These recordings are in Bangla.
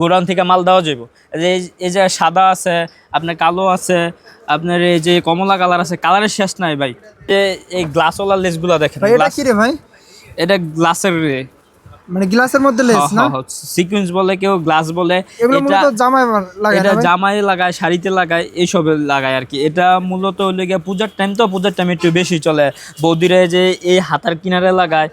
গোডাউন থেকে মাল দেওয়া যাবে এই যে- এই যে সাদা আছে আপনার কালো আছে আপনার এই যে কমলা কালার আছে কালারের শেষ নাই ভাই। এই গ্লাসওয়ালা লেসগুলো দেখেন এটা কি রে ভাই? এটা গ্লাসের মানে গ্লাসের মধ্যে লেস না? সিকুয়েন্স বলে কেউ গ্লাস বলে এটা জামায় লাগায় এটা জামাই লাগায় শাড়িতে লাগায় এইসবে লাগায় আর কি। এটা মূলত হলে গিয়ে পূজার টাইম তো পূজার টাইম একটু বেশি চলে। বৌদিরে যে এই হাতার কিনারে লাগায়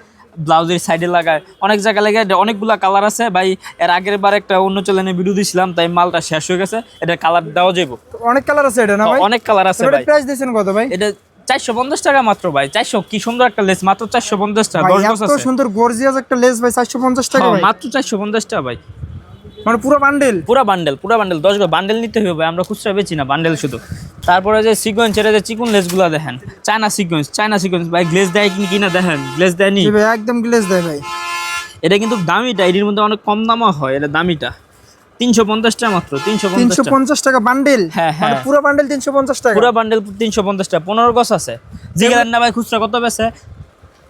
ব্লাউজের সাইডে লাগায়। অনেক জায়গায় লাগে অনেকগুলা কালার আছে। ভাই এর আগের বার একটা অন্য চ্যানেলে ভিডিও দিছিলাম তাই মালটা শেষ হয়ে গেছে। এটা কালার দেওয়া যাব অনেক কালার আছে এটা না ভাই? অনেক কালার আছে ভাই। প্রাইস দিয়েছেন কত ভাই? এটা চারশো পঞ্চাশ টাকা মাত্র ভাই। চারশো কি সুন্দর একটা লেস মাত্র চারশো পঞ্চাশ টাকা দশ সুন্দর গর্জিয়াস একটা লেস ভাই 450 টাকা হ্যাঁ, মাত্র চারশো পঞ্চাশ টাকা ভাই। মানে পুরো বান্ডেল পুরা বান্ডেল পুরা বান্ডেল দশ বান্ডেল নিতে হবে ভাই আমরা খুচরা বেচি না বান্ডেল শুধু। তারপরে যে সিকোয়েন্স এটা যে চিকুন লেসগুলো দেখেন। চায়না সিকোয়েন্স চায়না সিকোয়েন্স ভাই গ্লেস দেয় কি কিনা দেখেন গ্লেস দেয়নি। ভাই একদম গ্লেস দেয় ভাই। এটা কিন্তু দামিটা এটির মধ্যে অনেক কম দামও হয় এটা দামিটা। তিনশো পঞ্চাশ টাকা মাত্র তিনশো তিনশো পঞ্চাশ টাকা। 350 টাকা বান্ডেল হ্যাঁ, মানে হ্যাঁ। পুরো বান্ডেল 350 টাকা? পুরো বান্ডেল তিনশো পঞ্চাশ টাকা পনেরো গছ আছে। জিগেলেন না ভাই খুচরা কত বেছে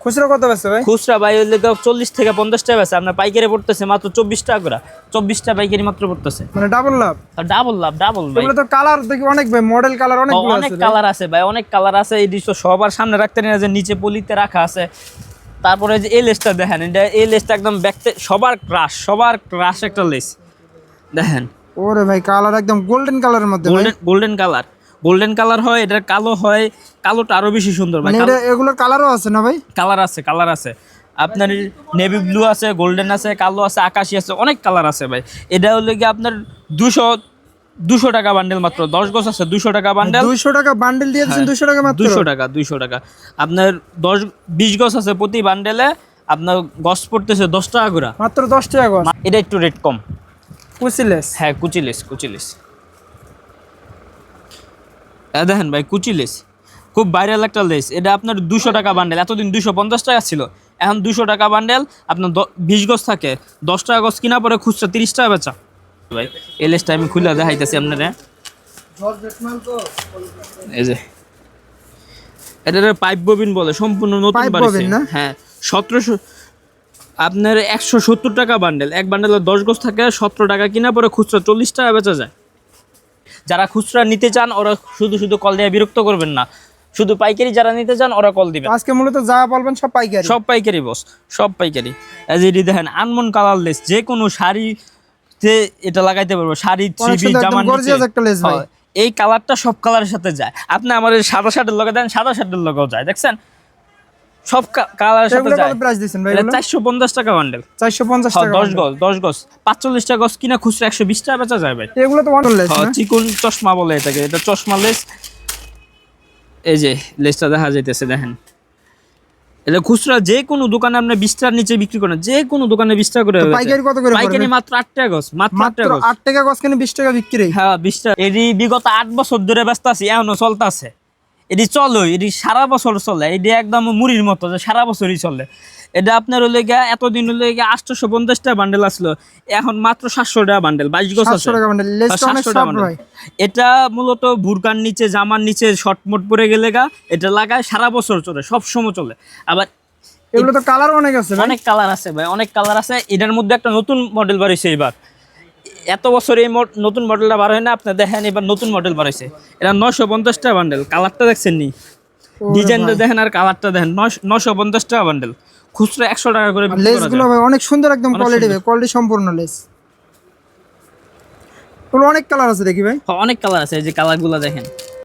খুচরা কত বেচছে ভাই? খুচরা ভাই ওই লেগে চল্লিশ থেকে পঞ্চাশ টাকা বেছে আপনার পাইকারি পড়তেছে মাত্র চব্বিশ টাকা করে। চব্বিশটা পাইকারি মাত্র পড়তেছে। মানে ডাবল লাভ? ডাবল লাভ ডাবল ভাই। তো কালার দেখি অনেক ভাই মডেল কালার অনেক অনেক কালার আছে ভাই অনেক কালার আছে। এই দৃশ্য সবার সামনে রাখতে নিয়ে যে নিচে পলিতে রাখা আছে। তারপরে যে এই লেসটা দেখেন এটা এই লেসটা একদম ব্যাকতে সবার ক্রাশ সবার ক্রাশ একটা লেস। দেখেন। ওরে ভাই কালার একদম গোল্ডেন কালারের মধ্যে golden golden colour golden colour হয় এটার কালো হয় কালোটা আরও বেশি সুন্দর ভাই মানে এগুলোর কালারও আছে না ভাই? কালার আছে কালার আছে। আপনার নেভি ব্লু আছে গোল্ডেন আছে কালো আছে আকাশি আছে অনেক কালার আছে ভাই। এটা হলো কি আপনার দুশো দুশো টাকা বান্ডেল মাত্র দশ গজ আছে দুশো টাকা বান্ডেল 200 টাকা বান্ডেল দিয়ে দিয়েছেন দুশো টাকা মাত্র? দুশো টাকা দুইশো টাকা। আপনার দশ বিশ গজ আছে প্রতি বান্ডেলে আপনার গজ পড়তেছে দশ টাকা করে। মাত্র 10 টাকা এটা একটু রেট কম। কুচিলেস। হ্যাঁ কুচিলেস কুচিলেস। হ্যাঁ দেখেন ভাই কুচি লেস। খুব ভাইরাল একটা লেস। এটা আপনার দুশো টাকা বান্ডেল এতদিন দুশো পঞ্চাশ টাকা ছিল। এখন দুশো টাকা বান্ডেল আপনার বিশ গজ থাকে। দশ টাকা গজ কিনা পরে খুচরা তিরিশ টাকা বেচা। ভাই এই লেসটা আমি খুলে দেখাইতেছি আপনারা। এই যে। এটা পাইপ ববিন বলে সম্পূর্ণ নতুন না? হ্যাঁ সতেরোশো আপনার একশো সত্তর টাকা বান্ডেল এক বান্ডেলে দশ গজ থাকে সতেরো টাকা কিনা পরে খুচরা চল্লিশ টাকা বেচা যায়। যারা খুচরা নিতে চান ওরা শুধু শুধু কল দিয়ে বিরক্ত করবেন না। শুধু পাইকারি যারা নিতে চান ওরা কল দিবেন। আজকে মূলত যা বলবেন সব পাইকারি। সব পাইকারি বস সব পাইকারি। এই যে এটি দেখেন আনমন কালারলেস যে কোনো শাড়িতে এটা লাগাইতে পারব। শাড়ি অনেক থ্রি সুন্দর, একদম জামার gorgeous একটা lace ভাই। হয়। এই কালারটা সব কালারের সাথে যায়। আপনি আমার সাদা শার্টের লগে দেন সাদা শার্টের লগেও যায় দেখছেন? সব কালারের সাথে যায়। প্রাইস দিয়েছেন ভাই এটা এগুলো? চারশো পঞ্চাশ টাকা বান্ডেল 450 টাকা দশ bundle। গজ দশ গজ। পাঁচচল্লিশ টাকা গজ কিনা খুচরা একশো বিশ টাকা বেচা যায় ভাই। এগুলো তো হ্যাঁ, চিকন চশমা বলে এটাকে। এটা চশমা লেস। এই যে লেসটা দেখা যাইতেছে দেখেন। এটা খুচরা যে কোনো দোকানে আপনি বিশ টাকার নিচে বিক্রি করেন। যে কোনো দোকানে বিশ টাকা করে পাইকারি কত করে পাইকারি মাত্র আট টাকা গজ মাত্র আট টাকা গজ। 8 টাকা কেন 20 টাকা বিক্রি? হ্যাঁ বিশ টাকা এটি বিগত আট বছর ধরে ব্যস্ত আছি এখনও চলতেছে। এটি চলো এটি সারা বছর চলে এটি একদম মুড়ির মতো যে সারা বছরই চলে। এটা আপনার হলে গিয়া এতদিন হলে গিয়া আটশোশো পঞ্চাশ টাকা বান্ডেল আসলো এখন মাত্র সাতশো টাকা বান্ডেল বাইশ আছে। 700 টাকা বান্ডেল লেসটা আর অনেক 700 টাকা সফট bundle। ভাই। এটা মূলত বুরকার নিচে জামার নিচে শর্টমোট পরে গেলে গা এটা লাগায় সারা বছর চলে সব সময় চলে। আবার এগুলো তো কালার অনেক আছে অনেক কালার আছে ভাই অনেক কালার আছে। এটার মধ্যে একটা নতুন মডেল বাড়িছে এবার এত বছর এই নতুন মডেলটা বার হয় না আপনি দেখেন এবার নতুন মডেল বার হয়েছে এটা নশো পঞ্চাশ টাকা বান্ডেল কালারটা দেখছেন নি ডিজাইনটা দেখেন আর কালারটা দেখেন নশো পঞ্চাশ টাকা বান্ডেল খুচরা একশো টাকা করে লেসগুলো। ভাই অনেক সুন্দর একদম কোয়ালিটি। কোয়ালিটি সম্পূর্ণ লেস। তো অনেক কালার আছে দেখি ভাই। অনেক কালার আছে এই যে কালারগুলো দেখেন।